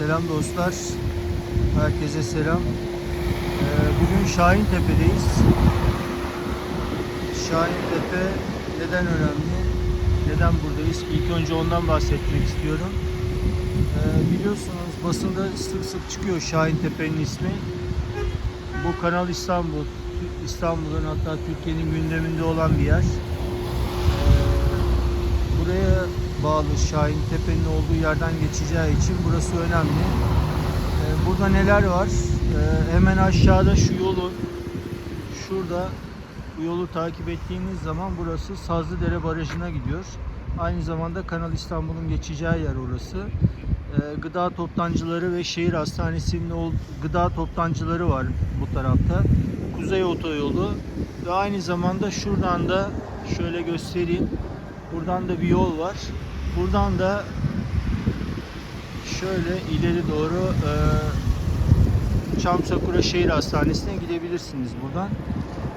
Selam dostlar. Herkese selam. Ee, bugün Şahin Tepe'deyiz. Şahin Tepe neden önemli? Neden buradayız? İlk önce ondan bahsetmek istiyorum. Ee, biliyorsunuz basında sık sık çıkıyor Şahin Tepe'nin ismi. Bu Kanal İstanbul, İstanbul'un hatta Türkiye'nin gündeminde olan bir yer. Ee, buraya bağlı Şahin Tepe'nin olduğu yerden geçeceği için burası önemli. Ee, burada neler var? Ee, hemen aşağıda şu yolun şurada bu yolu takip ettiğiniz zaman burası Sazlıdere Barajı'na gidiyor. Aynı zamanda Kanal İstanbul'un geçeceği yer orası. Ee, gıda toptancıları ve şehir hastanesinin gıda toptancıları var bu tarafta. Kuzey otoyolu ve aynı zamanda şuradan da şöyle göstereyim. Buradan da bir yol var. Buradan da şöyle ileri doğru e, Çam Şehir Hastanesi'ne gidebilirsiniz buradan.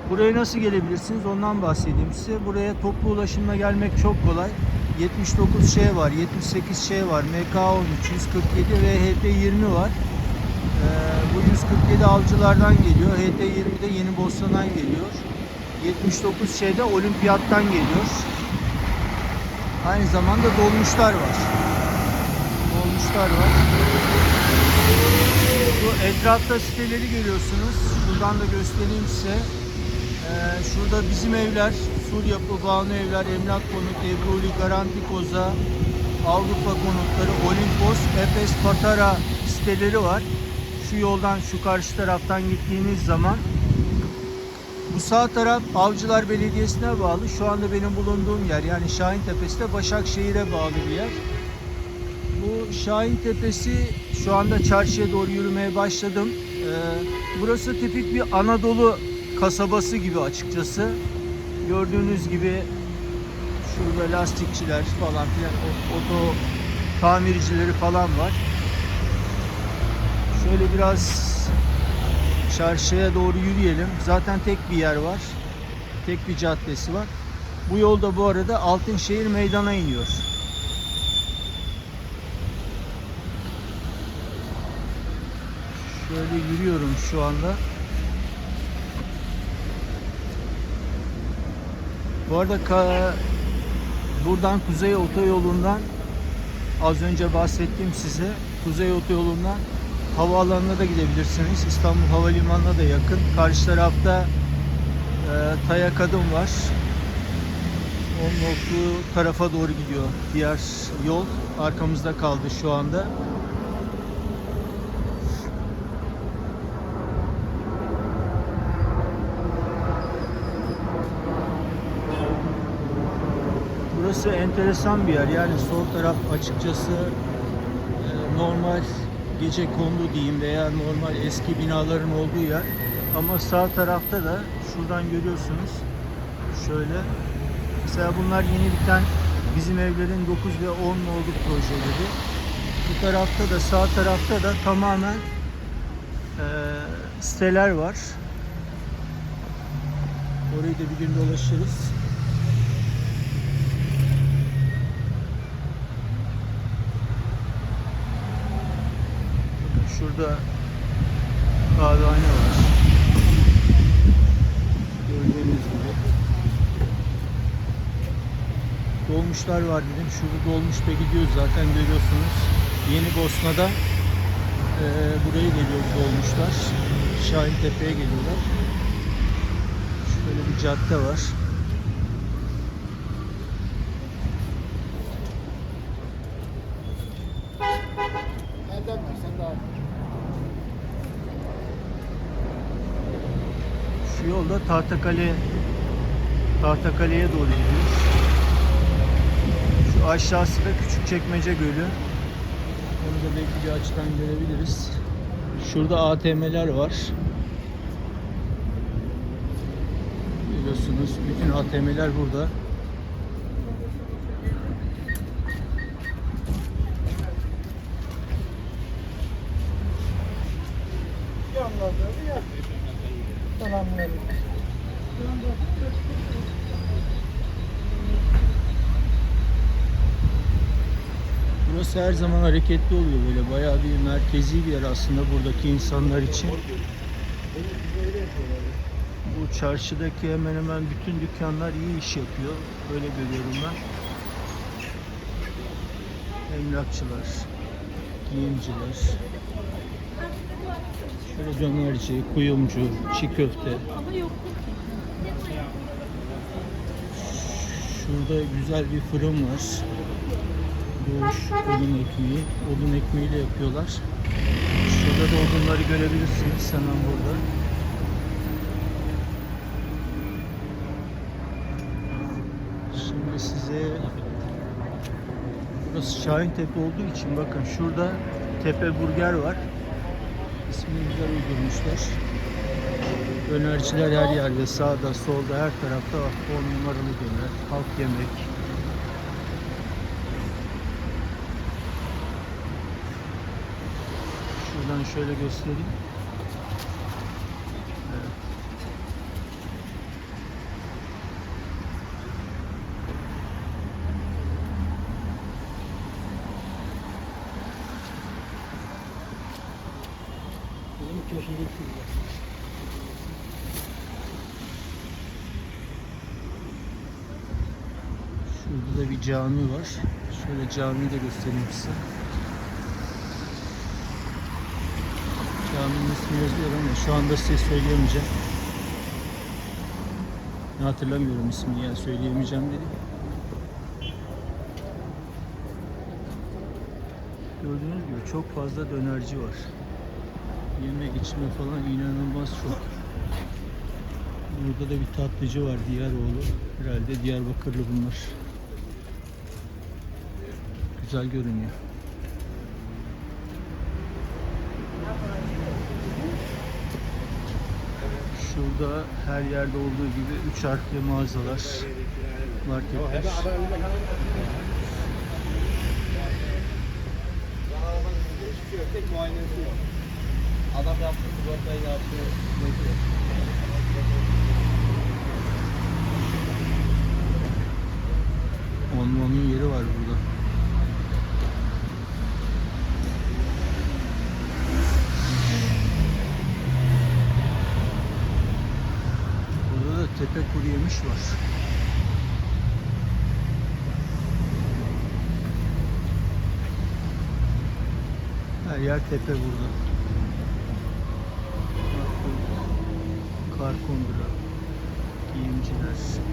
Buraya nasıl gelebilirsiniz ondan bahsedeyim size. Buraya toplu ulaşımla gelmek çok kolay. 79 şey var, 78 şey var, MK13, 147 ve HT20 var. Ee, bu 147 avcılardan geliyor, HT20 de Yeni Bosna'dan geliyor. 79 şeyde olimpiyattan geliyor. Aynı zamanda dolmuşlar var. Dolmuşlar var. Bu etrafta siteleri görüyorsunuz. Şuradan da göstereyim size. Ee, şurada bizim evler, Sur Yapı, Banu Evler, Emlak Konut, Ebruli, Garanti Koza, Avrupa Konutları, Olimpos, Efes, Patara siteleri var. Şu yoldan, şu karşı taraftan gittiğiniz zaman bu sağ taraf Avcılar Belediyesi'ne bağlı. Şu anda benim bulunduğum yer yani Şahin Tepesi de Başakşehir'e bağlı bir yer. Bu Şahin Tepesi şu anda çarşıya doğru yürümeye başladım. Ee, burası tipik bir Anadolu kasabası gibi açıkçası. Gördüğünüz gibi şurada lastikçiler falan filan oto tamircileri falan var. Şöyle biraz çarşıya doğru yürüyelim. Zaten tek bir yer var. Tek bir caddesi var. Bu yolda bu arada Altınşehir meydana iniyor. Şöyle yürüyorum şu anda. Bu arada buradan Kuzey Otoyolu'ndan az önce bahsettiğim size Kuzey Otoyolu'ndan havaalanına da gidebilirsiniz. İstanbul Havalimanı'na da yakın. Karşı tarafta e, Taya Kadın var. Onun olduğu tarafa doğru gidiyor. Diğer yol arkamızda kaldı şu anda. Burası enteresan bir yer. Yani sol taraf açıkçası e, normal gece kondu diyeyim veya normal eski binaların olduğu yer. Ama sağ tarafta da şuradan görüyorsunuz. Şöyle. Mesela bunlar yeni biten bizim evlerin 9 ve 10 nolu projeleri. Bu tarafta da sağ tarafta da tamamen e, siteler var. Orayı da bir gün dolaşırız. Şurada kahvehane var. Gördüğünüz gibi. Dolmuşlar var dedim. Şurada dolmuş da gidiyor zaten görüyorsunuz. Yeni Bosna'da eee buraya geliyor dolmuşlar. Şahin Tepe'ye geliyorlar. Şöyle bir cadde var. Nereden versen daha Şu yolda Tahtakale Tahtakale'ye doğru gidiyor. Şu aşağısı da Küçükçekmece Gölü. Onu da belki bir açıdan görebiliriz. Şurada ATM'ler var. Görüyorsunuz bütün ATM'ler burada. yanlarda bir Selamünaleyküm. Burası her zaman hareketli oluyor böyle bayağı bir merkezi bir yer aslında buradaki insanlar için. Bu çarşıdaki hemen hemen bütün dükkanlar iyi iş yapıyor. Öyle görüyorum ben. Emlakçılar, giyimciler, şöyle dönerci, kuyumcu, çiğ köfte. Şurada güzel bir fırın var. Doğuş odun ekmeği. Odun ekmeğiyle yapıyorlar. Şurada da odunları görebilirsiniz hemen burada. Şimdi size burası Şahintepe olduğu için bakın şurada Tepe Burger var. İsmini güzel uydurmuşlar. Dönerciler her yerde, sağda, solda, her tarafta var. 10 numaralı döner, halk yemek. Şuradan şöyle göstereyim. Cami var. Şöyle camiyi de göstereyim size. Caminin ismi yazıyor ama şu anda size söyleyemeyeceğim. Ne hatırlamıyorum ismini yani söyleyemeyeceğim dedim. Gördüğünüz gibi çok fazla dönerci var. Yeme içme falan inanılmaz çok. Burada da bir tatlıcı var Diyaroğlu. Herhalde Diyarbakırlı bunlar. Güzel görünüyor. Şurada her yerde olduğu gibi üç harfli mağazalar, marketler. Tek. Adam yaptı, yaptı. bekliyor. Yeri var burada. Burada da tepe kuru yemiş var. Her yer tepe burada. Kar kondura, giyimciler.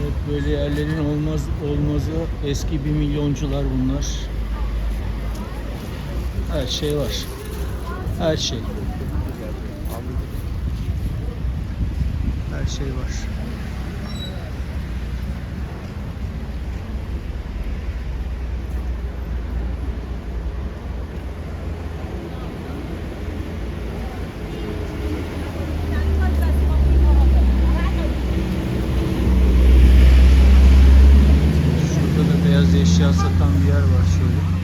Evet böyle yerlerin olmaz olmazı eski bir milyoncular bunlar. Her şey var. Her şey. Her şey var. Şurada da beyaz eşya satan bir yer var şöyle.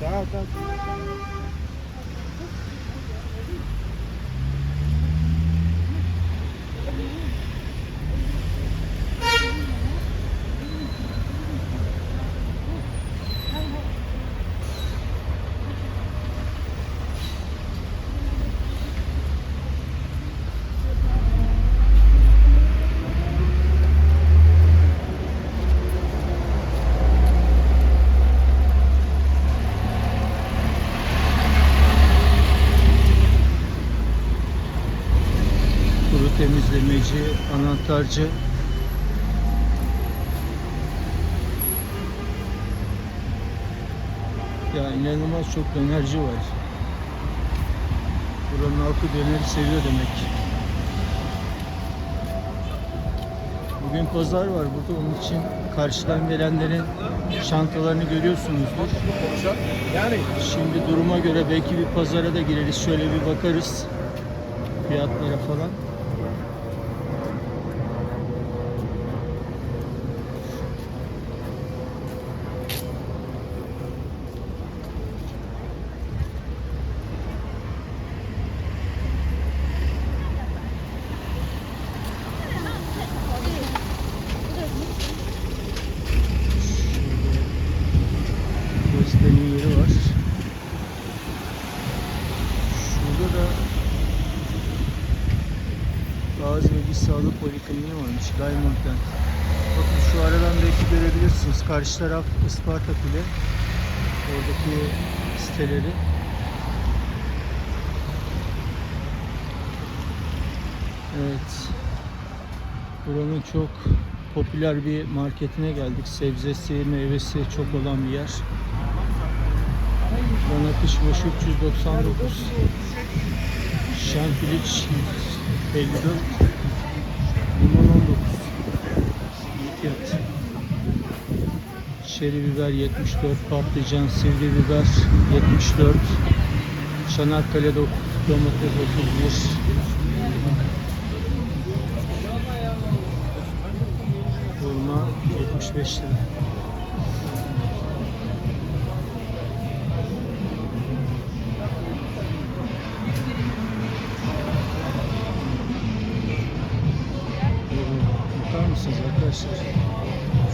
Tamam tamam. Kuru temizlemeci, anahtarcı. Ya inanılmaz çok dönerci var. Buranın halkı döneri seviyor demek. Bugün pazar var burada onun için karşıdan gelenlerin çantalarını görüyorsunuzdur. Yani Şimdi duruma göre belki bir pazara da gireriz. Şöyle bir bakarız fiyatlara falan. Gösterinin yeri var. Şurada da Gazi ve bir sağlık polikliniği varmış Diamond'dan. Bakın şu aradan belki görebilirsiniz. Karşı taraf Isparta Kule. Oradaki siteleri. Evet. Buranın çok popüler bir marketine geldik. Sebzesi, meyvesi çok olan bir yer. Bana kış başı 399. Şempiliç 54. Limon 19. İyi fiyat. Şeri biber 74. Patlıcan, sivri biber 74. Çanakkale dok- domates 31. Hurma 75 lira. Bakar mısınız arkadaşlar?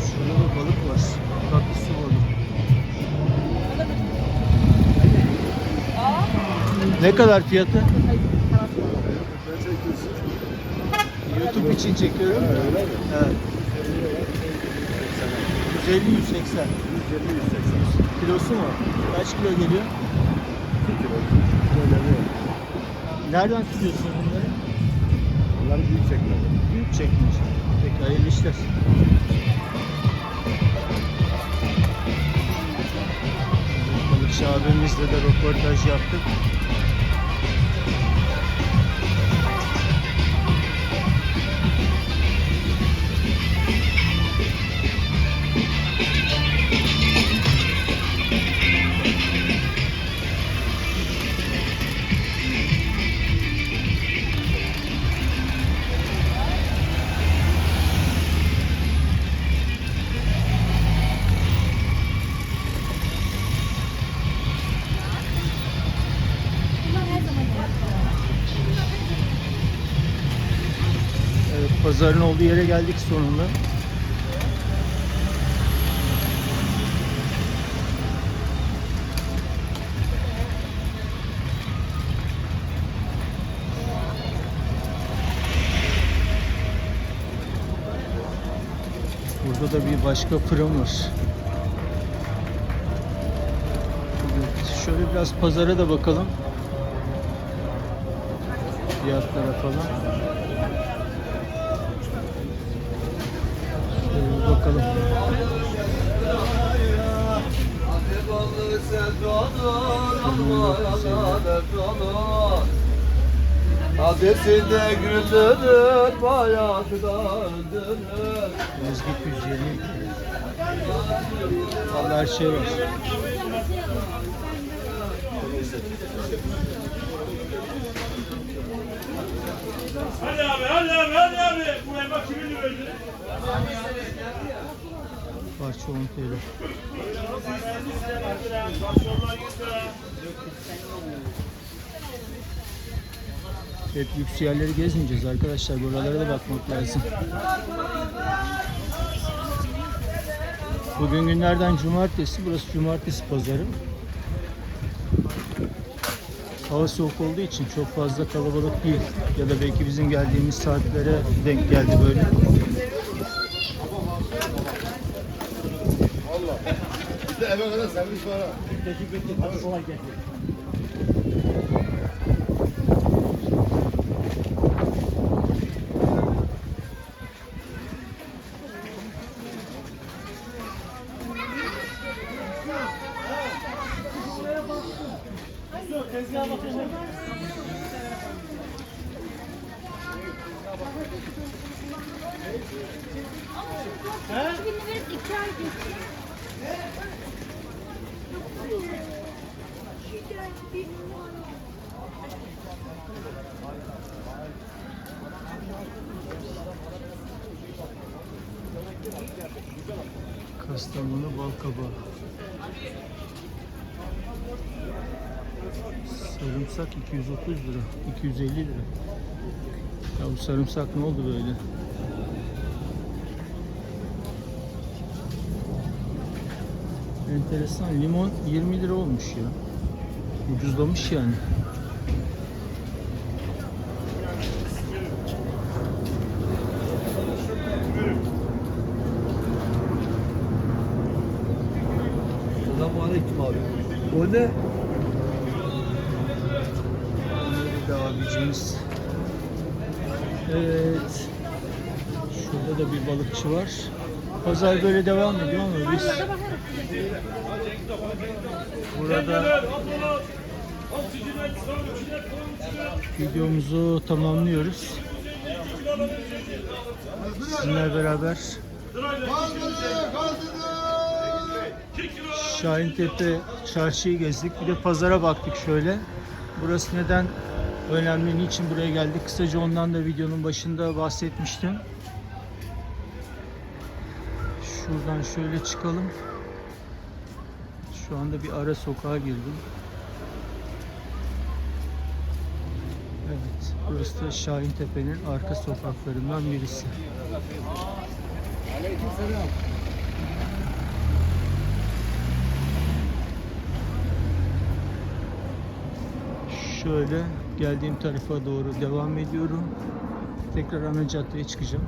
Şurada da balık var. Tatlı su balığı. Ne kadar fiyatı? YouTube için çekiyorum. Evet. 150 180. Kilosu mu? Kaç kilo geliyor? Nereden tutuyorsun bunları? Bunlar büyük çekmez. Büyük çekmiş. Peki hayırlı işler. Balıkçı abimizle de röportaj yaptık. Pazarın olduğu yere geldik sonunda. Burada da bir başka fırın var. Şöyle biraz pazara da bakalım. Fiyatlara falan. Şöyle bir bakalım. Adresinde güldürür, bayatı da öldürür. Mezgit 120. Vallahi her şey var. Hadi abi, hadi abi, hadi abi. Bu elma kimin verdi? Parça 10 TL. Pasyonlar 100 lira. Hep lüks yerleri gezmeyeceğiz arkadaşlar. Buralara da bakmak lazım. Bugün günlerden cumartesi. Burası cumartesi pazarı. Hava soğuk olduğu için çok fazla kalabalık değil. Ya da belki bizim geldiğimiz saatlere denk geldi böyle. Valla. Bizde eve kadar servis var ha. Peki peki. Hadi kolay gelsin. Tezgaha bakacak. He? Şimdi veririz iki ay geçti. Kastamonu balkabağı. Sarımsak 230 lira, 250 lira. Ya bu sarımsak ne oldu böyle? Enteresan. Limon 20 lira olmuş ya. Ucuzlamış yani. Selamünaleyküm abi. O ne? De abicimiz. Evet. Şurada da bir balıkçı var. Pazar böyle devam ediyor ama biz burada videomuzu tamamlıyoruz. Sizinle beraber Şahintepe çarşıyı gezdik. Bir de pazara baktık şöyle. Burası neden önemli, niçin buraya geldik? Kısaca ondan da videonun başında bahsetmiştim. Şuradan şöyle çıkalım. Şu anda bir ara sokağa girdim. Evet, burası da Şahintepe'nin arka sokaklarından birisi. Şöyle geldiğim tarafa doğru devam ediyorum. Tekrar ana caddeye çıkacağım.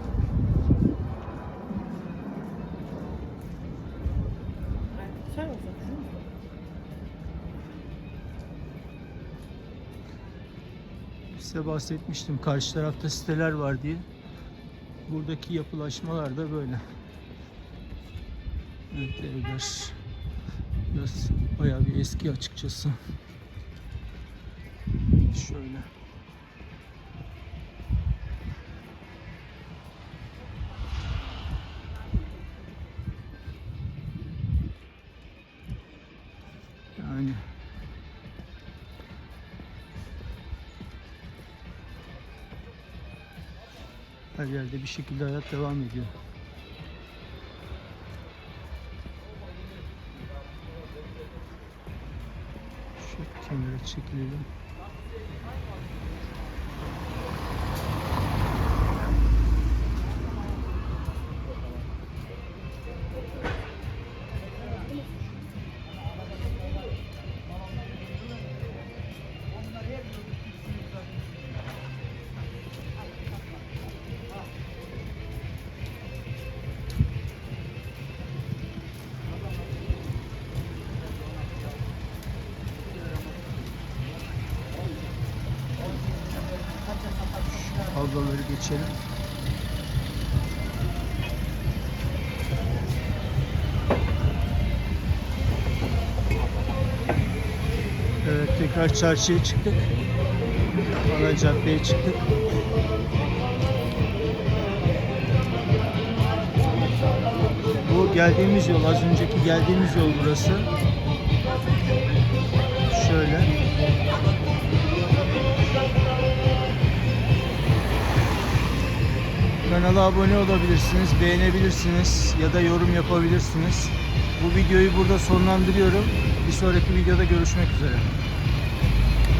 Size bahsetmiştim karşı tarafta siteler var diye. Buradaki yapılaşmalar da böyle. Evet evler biraz bayağı bir eski açıkçası. Şöyle. Yerde bir şekilde hayat devam ediyor. Şu kenara çekilelim. Geçelim. Evet tekrar çarşıya çıktık. Ana caddeye çıktık. Bu geldiğimiz yol, az önceki geldiğimiz yol burası. Şöyle. Kanala abone olabilirsiniz, beğenebilirsiniz ya da yorum yapabilirsiniz. Bu videoyu burada sonlandırıyorum. Bir sonraki videoda görüşmek üzere.